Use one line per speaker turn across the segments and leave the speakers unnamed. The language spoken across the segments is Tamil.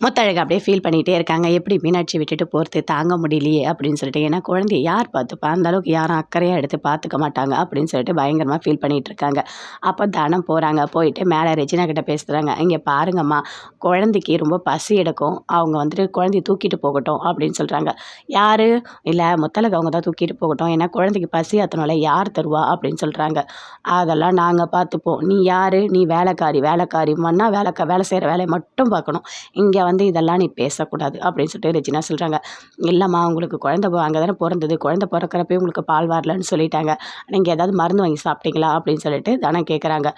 முத்தழகு அப்படியே ஃபீல் பண்ணிகிட்டே இருக்காங்க. எப்படி மீனாட்சி விட்டுட்டு போகிறது தாங்க முடியலையே அப்படின்னு சொல்லிட்டு. ஏன்னா குழந்தைய யார் பார்த்துப்பா? அந்தளவுக்கு யாரும் அக்கறையாக எடுத்து பார்த்துக்க மாட்டாங்க அப்படின்னு சொல்லிட்டு பயங்கரமாக ஃபீல் பண்ணிகிட்டு இருக்காங்க. அப்போ தானம் போகிறாங்க போயிட்டு மேலே ரெஜினா கிட்ட பேசுகிறாங்க இங்கே பாருங்கம்மா குழந்தைக்கு ரொம்ப பசி எடுக்கும். அவங்க வந்துட்டு குழந்தைய தூக்கிட்டு போகட்டும் அப்படின்னு சொல்கிறாங்க யார்? இல்லை முத்தழகு அவங்க தான் தூக்கிட்டு போகட்டும். ஏன்னா குழந்தைக்கு பசி அத்தனால யார் தருவா? அப்படின்னு சொல்கிறாங்க அதெல்லாம் நாங்கள் பார்த்துப்போம். நீ யார்? நீ வேலைக்காரி வேலைக்காரி. மண்ணா வேலைக்கா வேலை செய்கிற வேலையை மட்டும் பார்க்கணும். இங்கே வந்து இதெல்லாம் நீ பேசக்கூடாது அப்படின்னு சொல்லிட்டு ரெஜினா சொல்கிறாங்க இல்லைம்மா உங்களுக்கு குழந்த அங்கே தானே பிறந்தது. குழந்த பிறக்கிறப்பே உங்களுக்கு பால் வரலன்னு சொல்லிட்டாங்க. நீங்கள் ஏதாவது மருந்து வாங்கி சாப்பிட்டீங்களா அப்படின்னு சொல்லிட்டு தானே கேட்குறாங்க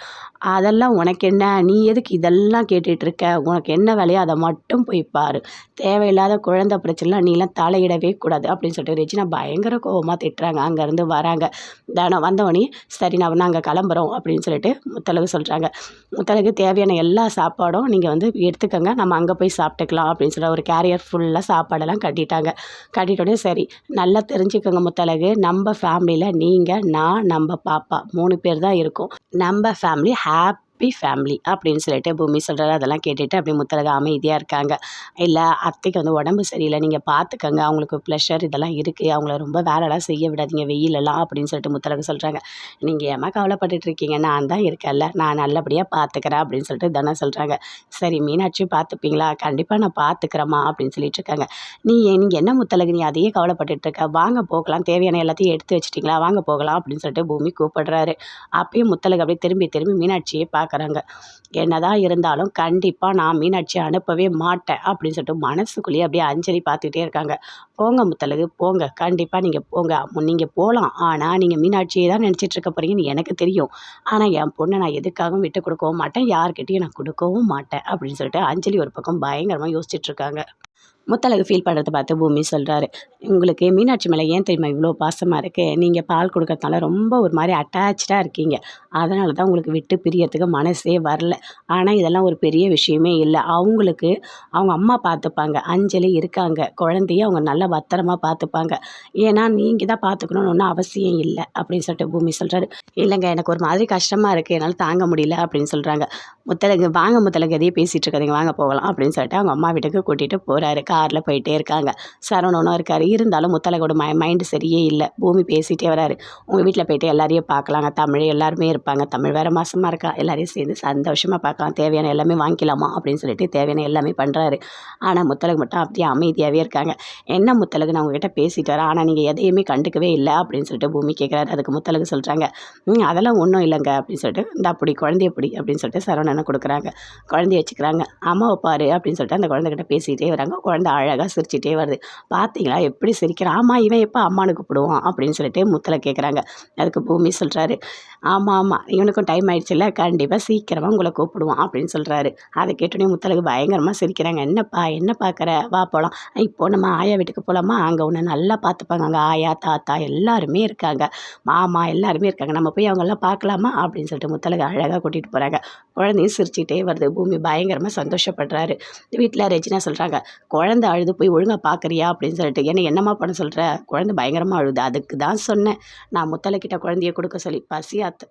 அதெல்லாம் உனக்கு என்ன? நீ எதுக்கு இதெல்லாம் கேட்டுட்ருக்க உனக்கு என்ன வேலையோ அதை மட்டும் போய் பாரு. தேவையில்லாத குழந்த பிரச்சனைலாம் நீலாம் தலையிடவே கூடாது அப்படின்னு சொல்லிட்டு ரெஜினா பயங்கர கோபமாக திட்டுறாங்க. அங்கேருந்து வராங்க. தானே வந்தவொடனே சரி நான் நாங்கள் கிளம்புறோம் அப்படின்னு சொல்லிட்டு முத்தலகு சொல்கிறாங்க முத்தலகு தேவையான எல்லா சாப்பாடும் நீங்கள் வந்து எடுத்துக்கோங்க. நம்ம அங்கே போய் சாப்பிட்டுக்கலாம் அப்படின்னு சொல்லி ஒரு கேரியர் ஃபுல்லாக சாப்பாடெல்லாம் கட்டிட்டாங்க. கட்டிட்டோடனே சரி நல்லா தெரிஞ்சுக்கோங்க முத்தலகு நம்ம ஃபேமிலியில் நீங்கள் நான் நம்ம பாப்பா மூணு பேர் தான் இருக்கோம். நம்ம ஃபேமிலி ஹாப்பி ஹாப்பி ஃபேமிலி அப்படின்னு சொல்லிட்டு பூமி சொல்கிறாரு அதெல்லாம் கேட்டுட்டு அப்படியே முத்தழகு அமைதியாக இருக்காங்க. இல்லை அத்தைக்கு வந்து உடம்பு சரியில்லை. நீங்கள் பார்த்துக்கங்க அவங்களுக்கு ப்ளஷர் இதெல்லாம் இருக்குது அவங்கள ரொம்ப வேலைலாம் செய்ய விடாதீங்க. வெயிலெல்லாம் அப்படின்னு சொல்லிட்டு முத்தழகு சொல்கிறாங்க நீங்கள் ஏமா கவலைப்பட்டுட்டு இருக்கீங்க? நான் தான் இருக்கேன்ல. நான் நல்லபடியாக பார்த்துக்கிறேன் அப்படின்னு சொல்லிட்டு தனா சொல்கிறாங்க சரி மீனாட்சி பார்த்துப்பீங்களா கண்டிப்பாக நான் பார்த்துக்கிறேம்மா அப்படின்னு சொல்லிட்டு இருக்காங்க. நீ நீங்கள் என்ன முத்தலகு நீ அதையே கவலைப்பட்டுட்டு இருக்க. வாங்க போகலாம். தேவையான எல்லாத்தையும் எடுத்து வச்சிட்டிங்களா? வாங்க போகலாம் அப்படின்னு சொல்லிட்டு பூமி கூப்பிடுறாரு. அப்பயும் முத்தலகு அப்படியே திரும்பி திரும்பி மீனாட்சியை பார்க்க பார்க்குறாங்க. என்னதான் இருந்தாலும் கண்டிப்பாக நான் மீனாட்சியை அனுப்பவே மாட்டேன் அப்படின்னு சொல்லிட்டு மனசுக்குள்ளேயே அப்படியே அஞ்சலி பார்த்துக்கிட்டே இருக்காங்க. போங்க முத்தலகு போங்க. கண்டிப்பாக நீங்கள் போங்க. நீங்கள் போகலாம் ஆனால் நீங்கள் மீனாட்சியை தான் நினச்சிட்டு இருக்க போகிறீங்கன்னு எனக்கு தெரியும். ஆனால் என் பொண்ணை நான் எதுக்காகவும் விட்டு கொடுக்கவும் மாட்டேன். யார்கிட்டையும் நான் கொடுக்கவும் மாட்டேன் அப்படின்னு சொல்லிட்டு அஞ்சலி ஒரு பக்கம் பயங்கரமாக யோசிச்சுட்ருக்காங்க முத்தழகு ஃபீல் பண்ணுறத பார்த்து பூமி சொல்கிறாரு உங்களுக்கு மீனாட்சி மேலே ஏன் தெரியுமா இவ்வளோ பாசமாக இருக்குது நீங்கள் பால் கொடுக்கறதுனால ரொம்ப ஒரு மாதிரி அட்டாச்சாக இருக்கீங்க. அதனால தான் உங்களுக்கு விட்டு பிரியறதுக்கு மனசே வரல. ஆனால் இதெல்லாம் ஒரு பெரிய விஷயமே இல்லை. அவங்களுக்கு அவங்க அம்மா பார்த்துப்பாங்க. அஞ்சலி இருக்காங்க. குழந்தைய அவங்க நல்லா பத்திரமா பார்த்துப்பாங்க. ஏன்னா நீங்கள் தான் பார்த்துக்கணும்னு ஒன்றும் அவசியம் இல்லை. அப்படின்னு சொல்லிட்டு பூமி சொல்கிறாரு இல்லைங்க எனக்கு ஒரு மாதிரி கஷ்டமாக இருக்குது என்னால் தாங்க முடியல. அப்படின்னு சொல்கிறாங்க முத்தலகு வாங்க முத்தலகு எதையும் பேசிகிட்டு இருக்காதிங்க. வாங்க போகலாம். அப்படின்னு சொல்லிட்டு அவங்க அம்மா வீட்டுக்கு கூட்டிகிட்டு போகிறாரு காரில் போயிட்டே இருக்காங்க. சரவணனும் இருக்கார். இருந்தாலும் முத்தலகோட மை மைண்டு சரியே இல்லை. பூமி பேசிகிட்டே வராரு. உங்கள் வீட்டில் போயிட்டு எல்லாரையும் பார்க்கலாங்க. தமிழ் எல்லாருமே இருப்பாங்க. தமிழ் வேறு மாதமாக இருக்கா? எல்லாரையும் சேர்ந்து சந்தோஷமாக பார்க்கலாம். தேவையான எல்லாமே வாங்கிக்கலாமா? அப்படின்னு சொல்லிட்டு தேவையான எல்லாமே பண்ணுறாரு ஆனால் முத்தலகு மட்டும் அப்படியே அமைதியாகவே இருக்காங்க. என்ன முத்தலகு நான் உங்ககிட்ட பேசிட்டு வரேன். ஆனால் நீங்கள் எதையுமே கண்டுக்கவே இல்லை அப்படின்னு சொல்லிட்டு பூமி கேட்குறாரு அதுக்கு முத்தலகு சொல்கிறாங்க அதெல்லாம் ஒன்றும் இல்லைங்க. அப்படின்னு சொல்லிட்டு இந்த அப்படி குழந்தைய பிடி. அப்படின்னு சொல்லிட்டு சரவணனை கொடுக்குறாங்க. குழந்தைய வச்சுக்கிறாங்க. அம்மாவை பாரு. அப்படின்னு சொல்லிட்டு அந்த குழந்தைகிட்ட பேசிகிட்டே வராங்க. குழந்தை அழகாக சிரிச்சிட்டே வருது. பார்த்தீங்களா எப்படி சிரிக்கிறான்? ஆமாம் இவன் எப்போ அம்மானு கூப்பிடுவான்? அப்படின்னு சொல்லிட்டு முத்தில் கேட்குறாங்க அதுக்கு பூமி சொல்கிறாரு ஆமாம் ஆமாம் இவனுக்கும் டைம் ஆயிடுச்சுல்ல கண்டிப்பாக சீக்கிரமாக உங்களை கூப்பிடுவான் அப்படின்னு சொல்கிறாரு அதை கேட்டோடனே முத்தலுக்கு பயங்கரமாக சிரிக்கிறாங்க. என்னப்பா என்ன பார்க்குற வா போகலாம் இப்போ நம்ம ஆயா வீட்டுக்கு போகலாமா அங்கே ஒன்று நல்லா பார்த்துப்பாங்க. அங்கே ஆயா தாத்தா எல்லாருமே இருக்காங்க. மாமா எல்லாருமே இருக்காங்க. நம்ம போய் அவங்கெல்லாம் பார்க்கலாமா? அப்படின்னு சொல்லிட்டு முத்தலுக்கு அழகாக கூட்டிகிட்டு போகிறாங்க குழந்தையும் சிரிச்சிட்டே வருது. பூமி பயங்கரமாக சந்தோஷப்படுறாரு. வீட்டில் ரெஜினா சொல்கிறாங்க குழந்தை அழுது போய் ஒழுங்காக பார்க்குறியா அப்படின்னு சொல்லிட்டு என்ன என்னம்மா பண்ண சொல்கிற குழந்தை பயங்கரமாக அழுது. அதுக்கு தான் சொன்னேன். நான் முத்தலைக்கிட்ட குழந்தைய கொடுக்க சொல்லி பசியாத்து